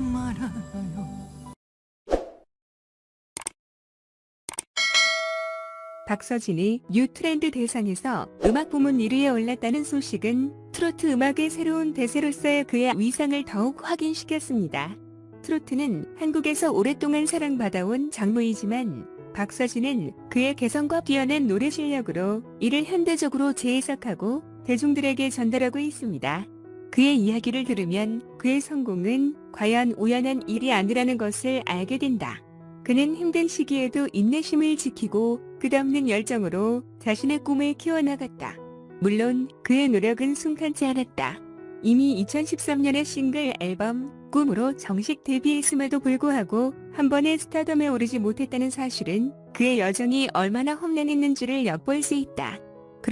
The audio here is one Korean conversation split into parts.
말아요 박서진이 뉴 트렌드 대상에서 음악 부문 1위에 올랐다는 소식은 트로트 음악의 새로운 대세로서의 그의 위상을 더욱 확인시켰습니다. 트로트는 한국에서 오랫동안 사랑받아온 장르이지만 박서진은 그의 개성과 뛰어난 노래 실력으로 이를 현대적으로 재해석하고 대중들에게 전달하고 있습니다. 그의 이야기를 들으면 그의 성공은 과연 우연한 일이 아니라는 것을 알게 된다. 그는 힘든 시기에도 인내심을 지키고 끝없는 열정으로 자신의 꿈을 키워나갔다. 물론 그의 노력은 순탄치 않았다. 이미 2013년에 싱글 앨범 꿈으로 정식 데뷔했음에도 불구하고 한 번의 스타덤에 오르지 못했다는 사실은 그의 여정이 얼마나 험난했는지를 엿볼 수 있다.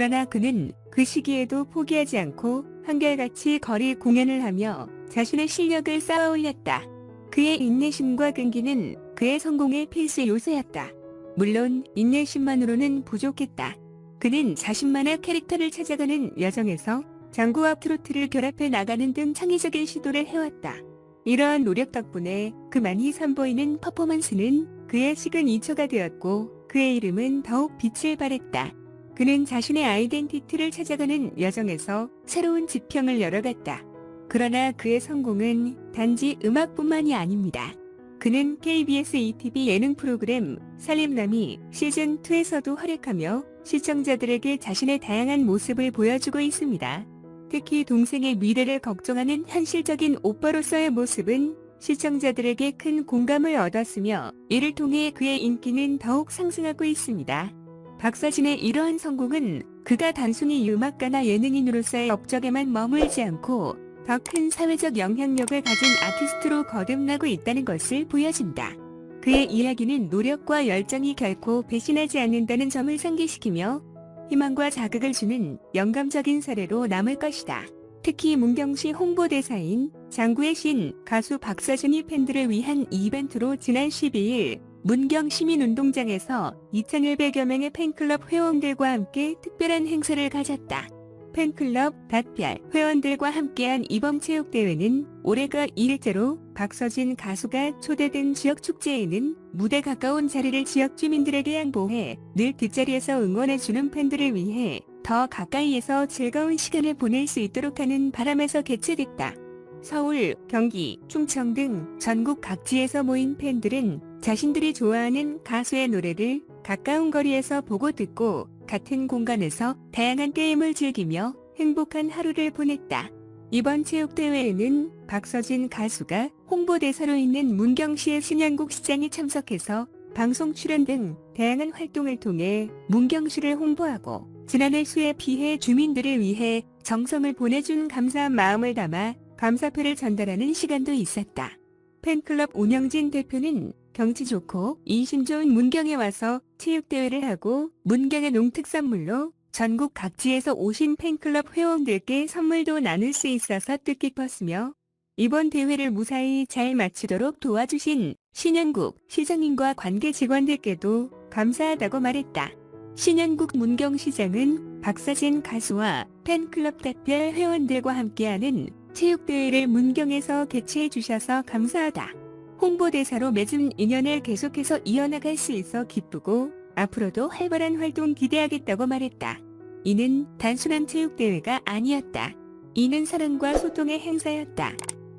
그러나 그는 그 시기에도 포기하지 않고 한결같이 거리 공연을 하며 자신의 실력을 쌓아 올렸다. 그의 인내심과 끈기는 그의 성공의 필수 요소였다. 물론 인내심만으로는 부족했다. 그는 자신만의 캐릭터를 찾아가는 여정에서 장구와 트로트를 결합해 나가는 등 창의적인 시도를 해왔다. 이러한 노력 덕분에 그만이 선보이는 퍼포먼스는 그의 시그니처가 되었고 그의 이름은 더욱 빛을 발했다. 그는 자신의 아이덴티티를 찾아가는 여정에서 새로운 지평을 열어갔다. 그러나 그의 성공은 단지 음악뿐만이 아닙니다. 그는 KBS ETV 예능 프로그램 살림남이 시즌2에서도 활약하며 시청자들에게 자신의 다양한 모습을 보여주고 있습니다. 특히 동생의 미래를 걱정하는 현실적인 오빠로서의 모습은 시청자들에게 큰 공감을 얻었으며 이를 통해 그의 인기는 더욱 상승하고 있습니다. 박서진의 이러한 성공은 그가 단순히 음악가나 예능인으로서의 업적에만 머물지 않고 더 큰 사회적 영향력을 가진 아티스트로 거듭나고 있다는 것을 보여준다. 그의 이야기는 노력과 열정이 결코 배신하지 않는다는 점을 상기시키며 희망과 자극을 주는 영감적인 사례로 남을 것이다. 특히 문경시 홍보대사인 장구의 신 가수 박서준이 팬들을 위한 이벤트로 지난 12일 문경 시민운동장에서 2,100여 명의 팬클럽 회원들과 함께 특별한 행사를 가졌다. 팬클럽 닷별 회원들과 함께한 이번 체육대회는 올해가 1일째로 박서진 가수가 초대된 지역 축제에는 무대 가까운 자리를 지역 주민들에게 양보해 늘 뒷자리에서 응원해주는 팬들을 위해 더 가까이에서 즐거운 시간을 보낼 수 있도록 하는 바람에서 개최됐다. 서울, 경기, 충청 등 전국 각지에서 모인 팬들은 자신들이 좋아하는 가수의 노래를 가까운 거리에서 보고 듣고 같은 공간에서 다양한 게임을 즐기며 행복한 하루를 보냈다. 이번 체육대회에는 박서진 가수가 홍보대사로 있는 문경시의 신양국 시장이 참석해서 방송 출연 등 다양한 활동을 통해 문경시를 홍보하고 지난해 수해 피해 주민들을 위해 정성을 보내준 감사한 마음을 담아 감사표를 전달하는 시간도 있었다. 팬클럽 운영진 대표는 경치 좋고 인심 좋은 문경에 와서 체육대회를 하고 문경의 농특산물로 전국 각지에서 오신 팬클럽 회원들께 선물도 나눌 수 있어서 뜻깊었으며 이번 대회를 무사히 잘 마치도록 도와주신 신현국 시장님과 관계 직원들께도 감사하다고 말했다. 신현국 문경시장은 박사진 가수와 팬클럽 대표 회원들과 함께하는 체육대회를 문경에서 개최해 주셔서 감사하다. 홍보대사로 맺은 인연을 계속해서 이어나갈 수 있어 기쁘고 앞으로도 활발한 활동 기대하겠다고 말했다. 이는 단순한 체육대회가 아니었다. 이는 사랑과 소통의 행사였다.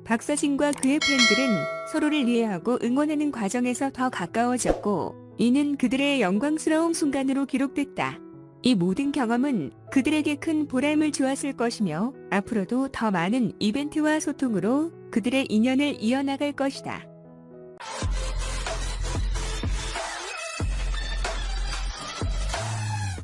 박서진과 그의 팬들은 서로를 이해하고 응원하는 과정에서 더 가까워졌고 이는 그들의 영광스러운 순간으로 기록됐다. 이 모든 경험은 그들에게 큰 보람을 주었을 것이며 앞으로도 더 많은 이벤트와 소통으로 그들의 인연을 이어나갈 것이다.